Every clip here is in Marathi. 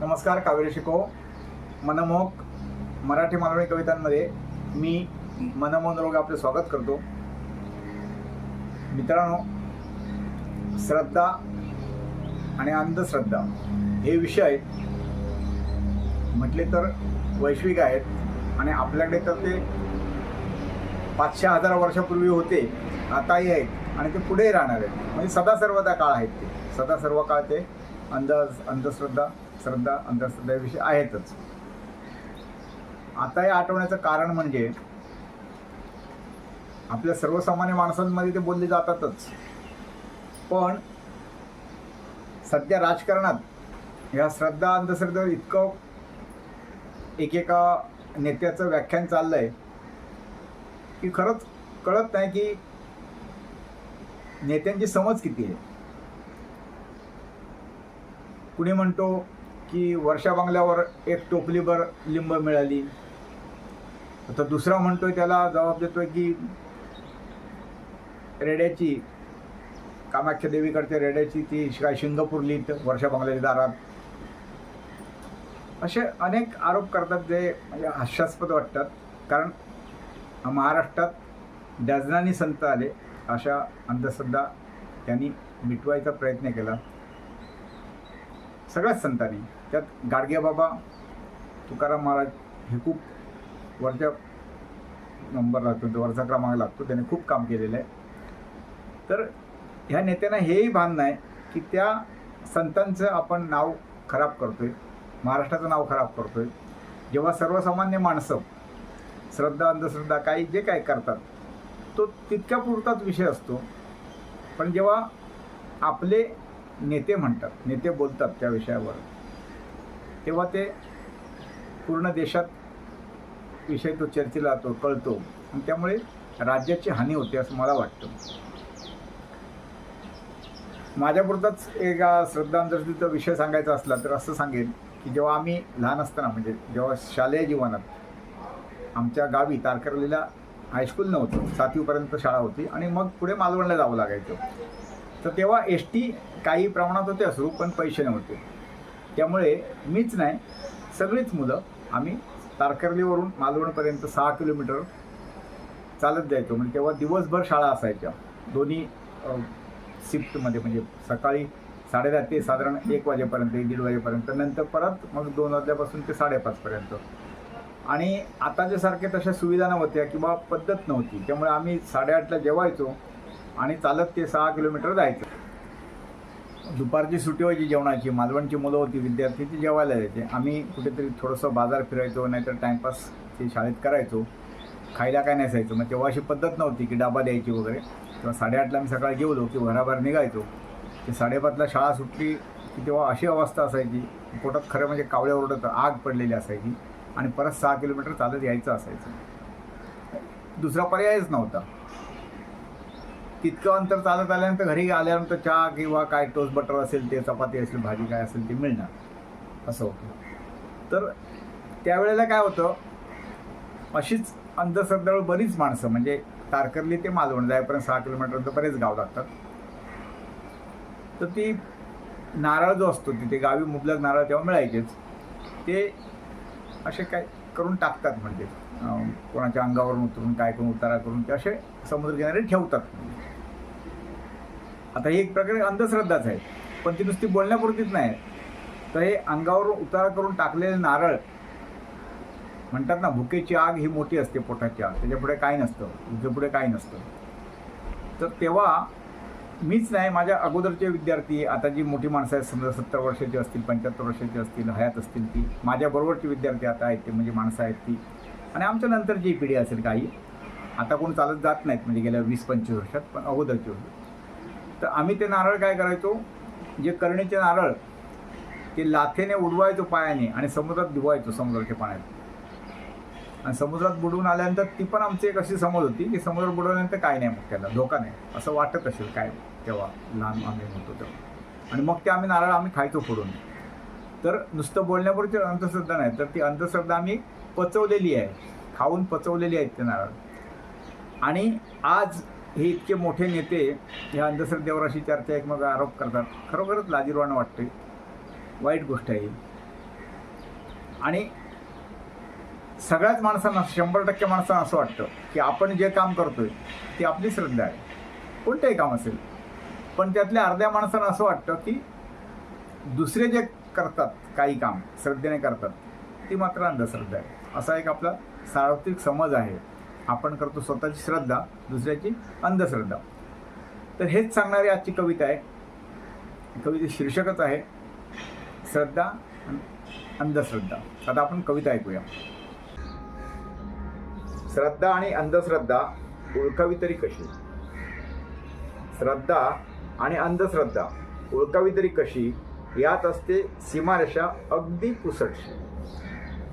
नमस्कार कावेरी शिको. मनमोहक मराठी मालवणी कवितांमध्ये मी मनमोहन रोग आपले स्वागत करतो. मित्रांनो श्रद्धा आणि अंधश्रद्धा हे विषय म्हटले तर वैश्विक आहेत आणि आपल्याकडे तर ते पाचशे हजार वर्षापूर्वी होते आताही आहेत आणि ते पुढेही राहणार आहेत. म्हणजे सदा सर्वदा काळ आहेत ते. सदा सर्व काळ ते अंध अंधश्रद्धा श्रद्धा अंधश्रद्धा विषय आहेतच. आता हे आठवण्याचं कारण म्हणजे आपल्या सर्वसामान्य माणसांमध्ये ते बोलले जातातच. पण सध्या राजकारणात ह्या श्रद्धा अंधश्रद्धेवर इतकं एकेका नेत्याचं व्याख्यान चाललं आहे की खरंच कळत नाही की नेत्यांची समज किती आहे. कुणी म्हणतो की वर्षा बंगल्यावर एक टोपलीभर लिंब मिळाली. तर दुसरा म्हणतोय त्याला जबाब देतोय की रेड्याची कामाख्या देवीकडच्या रेड्याची ती काय शिंगपूरली तर वर्षा बंगल्याच्या दारात. असे अनेक आरोप करतात जे म्हणजे हास्यास्पद वाटतात. कारण महाराष्ट्रात डझनानी संत आले अशा अंधश्रद्धा त्यांनी मिटवायचा प्रयत्न केला. सगळ्याच संतांनी. त्यात गाडगे बाबा तुकाराम महाराज हे खूप वरच्या नंबर लागतो वरचा क्रमांक लागतो त्याने खूप काम केलेलं आहे. तर ह्या नेत्यांना हेही भान नाही की त्या संतांचं आपण नाव खराब करतोय महाराष्ट्राचं नाव खराब करतोय. जेव्हा सर्वसामान्य माणसं श्रद्धा अंधश्रद्धा काही जे काय करतात तो तितक्या पुरताच विषय असतो. पण जेव्हा आपले नेते म्हणतात नेते बोलतात त्या विषयावर. तेव्हा ते पूर्ण देशात विषय तो चर्चेला जातो कळतो. आणि त्यामुळे राज्याची हानी होते असं मला वाटतं. माझ्यापुरताच एक श्रद्धांजलीचा विषय सांगायचा असला तर असं सांगेन की जेव्हा आम्ही लहान असताना म्हणजे जेव्हा शालेय जीवनात आमच्या गावी तारकर्लीला हायस्कूल नव्हतं सातवीपर्यंत शाळा होती आणि मग पुढे मालवणला जावं लागायचं. तर तेव्हा एस टी काही प्रमाणात होते असू पण पैसे नव्हते. त्यामुळे मीच नाही सगळीच मुलं आम्ही तारकर्लीवरून मालवणपर्यंत सहा किलोमीटर चालत जायचो. म्हणजे तेव्हा दिवसभर शाळा असायच्या. दोन्ही शिफ्टमध्ये म्हणजे सकाळी साडेदहा ते साधारण एक वाजेपर्यंत एक दीड वाजेपर्यंत नंतर परत मग दोन वाजल्यापासून ते साडेपाचपर्यंत. आणि आताच्यासारख्या तशा सुविधा नव्हत्या किंवा पद्धत नव्हती. त्यामुळे आम्ही साडेआठला जेवायचो. आणि चालत ते सहा किलोमीटर जायचं. दुपारची सुट्टी व्हायची जेवणाची मालवणची मुलं होती विद्यार्थी ती जेवायला जायचे. आम्ही कुठेतरी थोडंसं बाजार फिरायचो नाहीतर टाईमपास ते शाळेत करायचो. खायला काय नसायचं मग तेव्हा अशी पद्धत नव्हती की डाबा द्यायची वगैरे. तेव्हा साडेआठला आम्ही सकाळी जेवलो की घराबाहेर निघायचो. ते साडेपाचला शाळा सुटली की तेव्हा अशी अवस्था असायची. पोटात खरं म्हणजे कावळे ओरडत आग पडलेली असायची. आणि परत सहा किलोमीटर चालत यायचं असायचं. दुसरा पर्यायच नव्हता. तितकं अंतर चालत आल्यानंतर घरी आल्यानंतर चहा किंवा काय टोस्ट बटर असेल ते चपाती असेल भाजी काय असेल ते मिळणार. असं होतं. तर त्यावेळेला काय होतं अशीच अंधश्रद्धाळू बरीच माणसं म्हणजे तारकर्ली ते मालवण जायपर्यंत सहा किलोमीटरपर्यंत बरेच गाव लागतात. तर ती नारळ जो असतो तिथे गावी मुबलक नारळ तेव्हा मिळायचेच. ते असे काय करून टाकतात म्हणजे कोणाच्या अंगावरून उतरून काय करून उतारा करून ते असे समुद्रकिनारी ठेवतात. आता ही एक प्रकारे अंधश्रद्धाच आहे. पण ती नुसती बोलण्यापुरतीच नाही. तर हे अंगावरून उतारा करून टाकलेले नारळ म्हणतात ना भुकेची आग ही मोठी असते पोटाची आग. त्याच्यापुढे काय नसतं. त्याच्यापुढे काय नसतं. तर तेव्हा मीच नाही माझ्या अगोदरचे विद्यार्थी आता जी मोठी माणसं आहेत समजा सत्तर वर्षाची असतील पंच्याहत्तर वर्षाची असतील हयात असतील ती माझ्याबरोबरची विद्यार्थी आता आहेत ते म्हणजे माणसं आहेत ती. आणि आमच्या नंतरची पिढी असेल काही. आता कोण चालत जात नाहीत म्हणजे गेल्या वीस पंचवीस वर्षात पण अगोदरची होती. तर आम्ही ते नारळ काय करायचो? जे करणीचे नारळ ते लाथेने उडवायचो पायाने आणि समुद्रात धुवायचो समुद्राच्या पाण्यात. आणि समुद्रात बुडवून आल्यानंतर ती पण आमची एक अशी समज होती की समुद्रात बुडवल्यानंतर काय नाही मग त्याला धोका नाही. असं वाटत असेल काय तेव्हा लहान आम्ही म्हणतो तेव्हा. आणि मग ते आम्ही नारळ आम्ही खायचो फोडून. तर नुसतं बोलण्यापुरती अंधश्रद्धा नाही तर ती अंधश्रद्धा आम्ही पचवलेली आहे. खाऊन पचवलेली आहेत ते नारळ. आणि आज हे इतके मोठे नेते ह्या अंधश्रद्धेवर अशी चर्चा एकमेक आरोप करतात. खरोखरच लाजीरवाणं वाटते वाईट गोष्ट आहे आणि सगळ्याच माणसांना शंभर टक्के माणसांना असं वाटतं की आपण जे काम करतोय ती आपली श्रद्धा आहे. कोणतंही काम असेल. पण त्यातल्या अर्ध्या माणसांना असं वाटतं की दुसरे जे करतात काही काम श्रद्धेने करतात ती मात्र अंधश्रद्धा आहे. असा एक आपला सार्वत्रिक समज आहे. आपण करतो स्वतःची श्रद्धा दुसऱ्याची अंधश्रद्धा. तर हेच सांगणारी आजची कविता आहे. कविते शीर्षकच आहे श्रद्धा अंधश्रद्धा. आता आपण कविता ऐकूया. श्रद्धा आणि अंधश्रद्धा ओळखावी तरी कशी? श्रद्धा आणि अंधश्रद्धा ओळखावी तरी कशी? यात असते सीमारेषा अगदी पुसटशी.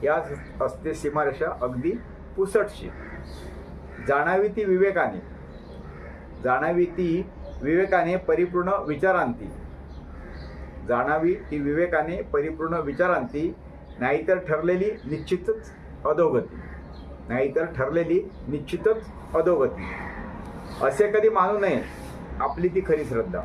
यात असते सीमारेषा अगदी पुसटशी. जाणावी ती विवेकाने. जाणावी ती विवेकाने परिपूर्ण विचारांती. जाणावी ती विवेकाने परिपूर्ण विचारांती नाहीतर ठरलेली निश्चितच अधोगती. नाहीतर ठरलेली निश्चितच अधोगती. असे कधी मानू नये आपली ती खरी श्रद्धा.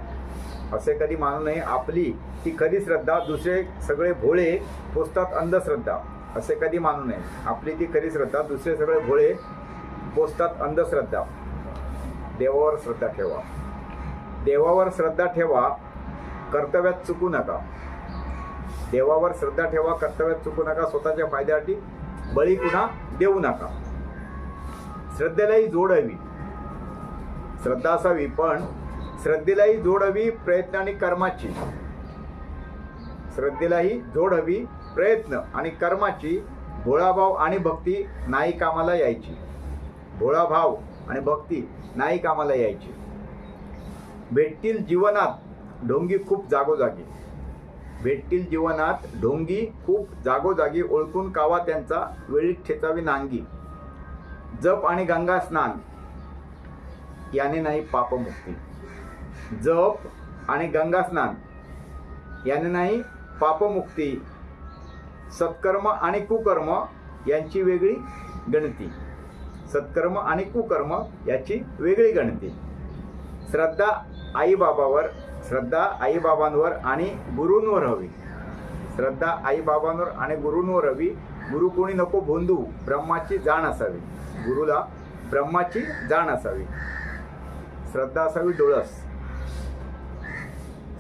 असे कधी मानू नये आपली ती खरी श्रद्धा दुसरे सगळे भोळे पोचतात अंधश्रद्धा. असे कधी मानू नये. आपली ती खरी श्रद्धा दुसरे सगळे भोळे पोचतात अंधश्रद्धा. देवावर श्रद्धा ठेवा. देवावर श्रद्धा ठेवा कर्तव्यात चुकू नका. देवावर श्रद्धा ठेवा कर्तव्यात चुकू नका स्वतःच्या फायद्यासाठी बळी कुणा देऊ नका. श्रद्धेलाही जोड हवी. श्रद्धा असावी पण श्रद्धेलाही जोड हवी प्रयत्न आणि कर्माची. श्रद्धेलाही जोड हवी प्रयत्न आणि कर्माची भोळाभाव आणि भक्ती नाही कामाला यायची. भोळाभाव आणि भक्ती नाही कामाला यायची. भेटतील जीवनात ढोंगी खूप जागोजागी. भेटतील जीवनात ढोंगी खूप जागोजागी ओळखून कावा त्यांचा वेळीत ठेचावी नांगी. जप आणि गंगा स्नान याने नाही पापमुक्ती. जप आणि गंगा स्नान याने नाही पापमुक्ती. सत्कर्म आणि कुकर्म यांची वेगळी गणती. सत्कर्म आणि कुकर्म याची वेगळी गणती. श्रद्धा आईबाबावर श्रद्धा आईबाबांवर आणि गुरूंवर हवी. श्रद्धा आईबाबांवर आणि गुरूंवर हवी. गुरु कोणी नको भोंदू ब्रह्माची जाण असावी. गुरुला ब्रह्माची जाण असावी. श्रद्धा असावी डोळस.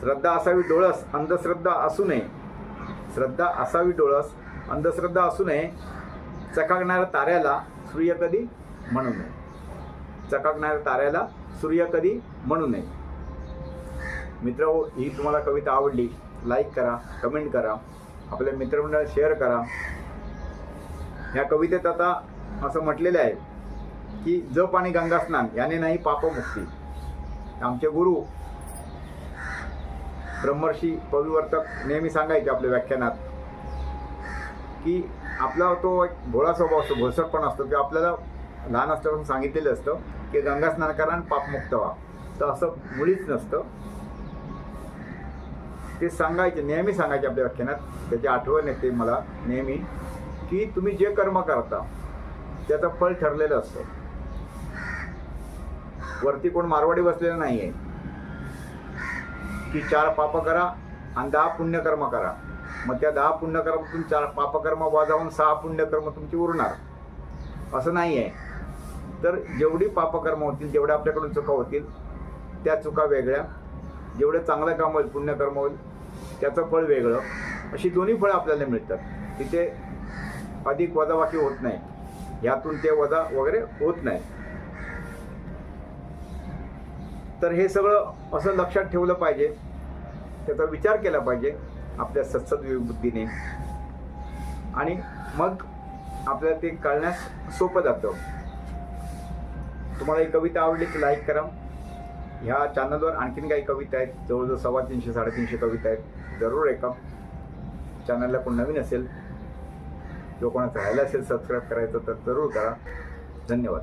श्रद्धा असावी डोळस अंधश्रद्धा असू नये. श्रद्धा असावी डोळस अंधश्रद्धा असू नये. चकाकणाऱ्या ताऱ्याला सूर्य कधी म्हणू नये. चकाकणाऱ्या ताऱ्याला सूर्य कधी म्हणू नये. मित्र ही तुम्हाला कविता आवडली लाईक करा कमेंट करा. आपल्या मित्रमंडळात शेअर करा. ह्या कवितेत आता असं म्हटलेलं आहे की जप आणि गंगा स्नान याने नाही पापमुक्ती. आमचे गुरु ब्रह्मर्षी पविवर्तक नेहमी सांगायचे आपल्या व्याख्यानात की आपला तो एक भोळा स्वभाव असतो भोसटपण असतो. की आपल्याला लहान असल्यापासून सांगितलेलं असतं की गंगा स्नान करा आणि पापमुक्त व्हा. तर असं मुळीच नसतं. ते सांगायचे नेहमी सांगायचे आपल्या व्याख्यानात. त्याची आठवण येते मला नेहमी की तुम्ही जे कर्म करता त्याचं फळ ठरलेलं असतं. वरती कोण मारवाडी बसलेलं नाही आहे की चार पाप करा आणि दहा पुण्यकर्म करा. मग त्या दहा पुण्यकर्मातून चार पापकर्म वाजावून सहा पुण्यकर्म तुमची उरणार. असं नाही आहे तर जेवढी पापकर्म होतील जेवढ्या आपल्याकडून चुका होतील त्या चुका वेगळ्या. जेवढे चांगलं काम होईल पुण्यकर्म होईल त्याचं फळ वेगळं. अशी दोन्ही फळं आपल्याला मिळतात. तिथे अधिक वजाबाकी होत नाही. यातून ते वजा वगैरे होत नाही. तर हे सगळं असं लक्षात ठेवलं पाहिजे. त्याचा विचार केला पाहिजे आपल्या सत्सद बुद्धीने. आणि मग आपल्याला ते कळण्यास सोपं जातं. तुम्हाला ही कविता आवडली तर लाईक करा. ह्या चॅनलवर आणखीन काही कविता आहेत. जवळजवळ सव्वा तीनशे साडेतीनशे कविता आहेत. जरूर ऐका. चॅनलला कोण नवीन असेल किंवा कोणाचं राहिलं असेल सबस्क्राईब करायचं तर जरूर करा. धन्यवाद.